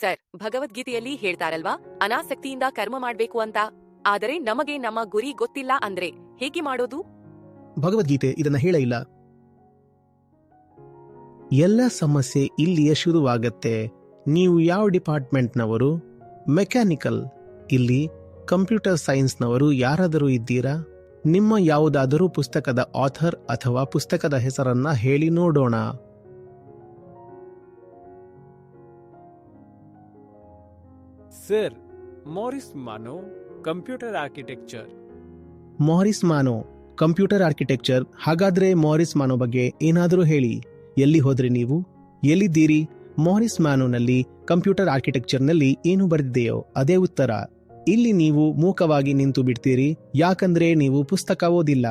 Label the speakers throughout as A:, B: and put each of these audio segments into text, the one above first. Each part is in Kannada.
A: ಸರ್, ಭಗವದ್ಗೀತೆಯಲ್ಲಿ ಹೇಳ್ತಾರಲ್ವಾ, ಅನಾಸಕ್ತಿಯಿಂದ ಕರ್ಮ ಮಾಡ್ಬೇಕು ಅಂತ. ಆದರೆ ನಮಗೆ ನಮ್ಮ ಗುರಿ ಗೊತ್ತಿಲ್ಲ ಅಂದ್ರೆ ಹೇಗೆ ಮಾಡೋದು?
B: ಭಗವದ್ಗೀತೆ ಇದನ್ನ ಹೇಳ ಇಲ್ಲ. ಎಲ್ಲ ಸಮಸ್ಯೆ ಇಲ್ಲಿಯೇ ಶುರುವಾಗತ್ತೆ. ನೀವು ಯಾವ ಡಿಪಾರ್ಟ್ಮೆಂಟ್ನವರು? ಮೆಕ್ಯಾನಿಕಲ್. ಇಲ್ಲಿ ಕಂಪ್ಯೂಟರ್ ಸೈನ್ಸ್ನವರು ಯಾರಾದರೂ ಇದ್ದೀರಾ? ನಿಮ್ಮ ಯಾವುದಾದರೂ ಪುಸ್ತಕದ ಆಥರ್ ಅಥವಾ ಪುಸ್ತಕದ ಹೆಸರನ್ನ ಹೇಳಿ ನೋಡೋಣ.
C: Sir Morris Mano computer architecture
B: Morris Mano computer architecture ಹಾಗಾದ್ರೆ ಮಾರಿಸ್ ಮಾನೋ ಬಗ್ಗೆ ಏನಾದರೂ ಹೇಳಿ. ಎಲ್ಲಿ ಹೋದ್ರಿ ನೀವು? ಎಲ್ಲಿದ್ದೀರಿ? ಮಾರಿಸ್ ಮ್ಯಾನೋನಲ್ಲಿ ಕಂಪ್ಯೂಟರ್ ಆರ್ಕಿಟೆಕ್ಚರ್ನಲ್ಲಿ ಏನು ಬರೆದಿದೆಯೋ ಅದೇ ಉತ್ತರ. ಇಲ್ಲಿ ನೀವು ಮೂಕವಾಗಿ ನಿಂತು ಬಿಡ್ತೀರಿ. ಯಾಕಂದ್ರೆ ನೀವು ಪುಸ್ತಕ ಓದಿಲ್ಲ.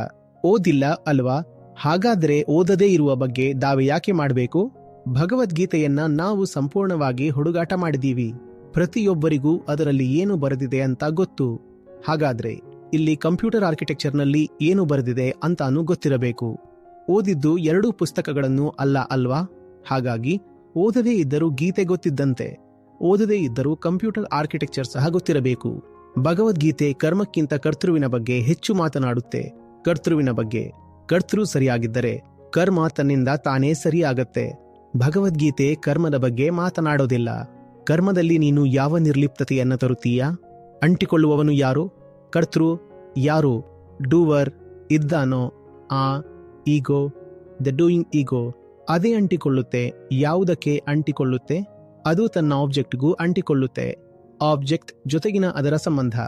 B: ಓದಿಲ್ಲ ಅಲ್ವಾ? ಹಾಗಾದ್ರೆ ಓದದೇ ಇರುವ ಬಗ್ಗೆ ದಾವೆ ಯಾಕೆ ಮಾಡಬೇಕು? ಭಗವದ್ಗೀತೆಯನ್ನ ನಾವು ಸಂಪೂರ್ಣವಾಗಿ ಹುಡುಗಾಟ ಮಾಡಿದೀವಿ ಪ್ರತಿಯೊಬ್ಬರಿಗೂ ಅದರಲ್ಲಿ ಏನು ಬರೆದಿದೆ ಅಂತ ಗೊತ್ತು. ಹಾಗಾದ್ರೆ ಇಲ್ಲಿ ಕಂಪ್ಯೂಟರ್ ಆರ್ಕಿಟೆಕ್ಚರ್ನಲ್ಲಿ ಏನು ಬರೆದಿದೆ ಅಂತಾನೂ ಗೊತ್ತಿರಬೇಕು. ಓದಿದ್ದು ಎರಡೂ ಪುಸ್ತಕಗಳನ್ನು ಅಲ್ಲ ಅಲ್ವಾ? ಹಾಗಾಗಿ ಓದದೇ ಇದ್ದರೂ ಗೀತೆ ಗೊತ್ತಿದ್ದಂತೆ. ಓದದೇ ಇದ್ದರೂ ಕಂಪ್ಯೂಟರ್ ಆರ್ಕಿಟೆಕ್ಚರ್ ಸಹ ಗೊತ್ತಿರಬೇಕು. ಭಗವದ್ಗೀತೆ ಕರ್ಮಕ್ಕಿಂತ ಕರ್ತೃವಿನ ಬಗ್ಗೆ ಹೆಚ್ಚು ಮಾತನಾಡುತ್ತೆ. ಕರ್ತೃವಿನ ಬಗ್ಗೆ. ಕರ್ತೃ ಸರಿಯಾಗಿದ್ದರೆ ಕರ್ಮ ತನ್ನಿಂದ ತಾನೇ ಸರಿಯಾಗತ್ತೆ. ಭಗವದ್ಗೀತೆ ಕರ್ಮದ ಬಗ್ಗೆ ಮಾತನಾಡೋದಿಲ್ಲ. ಕರ್ಮದಲ್ಲಿ ನೀನು ಯಾವ ನಿರ್ಲಿಪ್ತತೆಯನ್ನು ತರುತ್ತೀಯಾ? ಅಂಟಿಕೊಳ್ಳುವವನು ಯಾರು? ಕರ್ತೃ ಯಾರು? ಡೂವರ್, ಇದ್ದಾನೋ? ಆ, ಈಗೋ? ದ ಡೂಯಿಂಗ್ ಈಗೋ? ಅದೇ ಅಂಟಿಕೊಳ್ಳುತ್ತೆ, ಯಾವುದಕ್ಕೆ ಅಂಟಿಕೊಳ್ಳುತ್ತೆ? ಅದು ತನ್ನ ಆಬ್ಜೆಕ್ಟ್ಗೂ ಅಂಟಿಕೊಳ್ಳುತ್ತೆ. ಆಬ್ಜೆಕ್ಟ್ ಜೊತೆಗಿನ ಅದರ ಸಂಬಂಧ.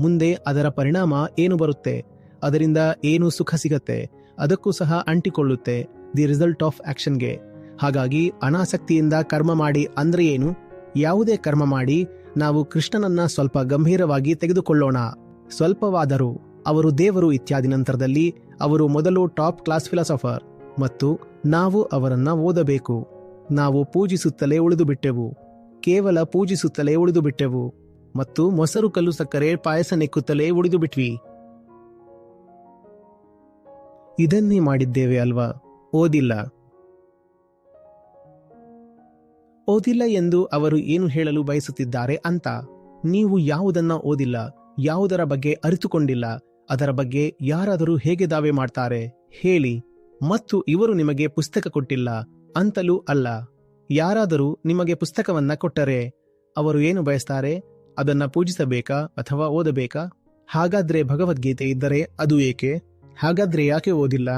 B: ಮುಂದೆ ಅದರ ಪರಿಣಾಮ ಏನು ಬರುತ್ತೆ? ಅದರಿಂದ ಏನು ಸುಖ ಸಿಗತ್ತೆ? ಅದಕ್ಕೂ ಸಹ ಅಂಟಿಕೊಳ್ಳುತ್ತೆ, ದಿ ರಿಸಲ್ಟ್ ಆಫ್ ಆಕ್ಷನ್ಗೆ. ಹಾಗಾಗಿ ಅನಾಸಕ್ತಿಯಿಂದ ಕರ್ಮ ಮಾಡಿ ಅಂದ್ರೆ ಏನು? ಯಾವುದೇ ಕರ್ಮ ಮಾಡಿ ನಾವು ಕೃಷ್ಣನನ್ನ ಸ್ವಲ್ಪ ಗಂಭೀರವಾಗಿ ತೆಗೆದುಕೊಳ್ಳೋಣ. ಸ್ವಲ್ಪವಾದರೂ ಅವರು ದೇವರು ಇತ್ಯಾದಿ ನಂತರದಲ್ಲಿ ಅವರು ಮೊದಲು ಟಾಪ್ ಕ್ಲಾಸ್ ಫಿಲಾಸಫರ್ ಮತ್ತು ನಾವು ಅವರನ್ನ ಓದಬೇಕು. ನಾವು ಪೂಜಿಸುತ್ತಲೇ ಉಳಿದು ಬಿಟ್ಟೆವು. ಕೇವಲ ಪೂಜಿಸುತ್ತಲೇ ಉಳಿದು ಬಿಟ್ಟೆವು ಮತ್ತು ಮೊಸರು ಕಲ್ಲು ಸಕ್ಕರೆ ಪಾಯಸ ನೆಕ್ಕುತ್ತಲೇ ಉಳಿದು ಬಿಟ್ವಿ. ಇದನ್ನೇ ಮಾಡಿದ್ದೇವೆ ಅಲ್ವಾ? ಓದಿಲ್ಲ. ಓದಿಲ್ಲ ಎಂದು ಅವರು ಏನು ಹೇಳಲು ಬಯಸುತ್ತಿದ್ದಾರೆ ಅಂತ ನೀವು ಯಾವುದನ್ನ ಓದಿಲ್ಲ, ಯಾವುದರ ಬಗ್ಗೆ ಅರಿತುಕೊಂಡಿಲ್ಲ, ಅದರ ಬಗ್ಗೆ ಯಾರಾದರೂ ಹೇಗೆ ದಾವೆ ಮಾಡ್ತಾರೆ ಹೇಳಿ, ಮತ್ತು ಇವರು ನಿಮಗೆ ಪುಸ್ತಕ ಕೊಟ್ಟಿಲ್ಲ ಅಂತಲೂ ಅಲ್ಲ. ಯಾರಾದರೂ ನಿಮಗೆ ಪುಸ್ತಕವನ್ನ ಕೊಟ್ಟರೆ ಅವರು ಏನು ಬಯಸ್ತಾರೆ? ಅದನ್ನ ಪೂಜಿಸಬೇಕಾ ಅಥವಾ ಓದಬೇಕಾ? ಹಾಗಾದ್ರೆ ಭಗವದ್ಗೀತೆ ಇದ್ದರೆ ಅದು ಏಕೆ? ಹಾಗಾದ್ರೆ ಯಾಕೆ ಓದಿಲ್ಲ?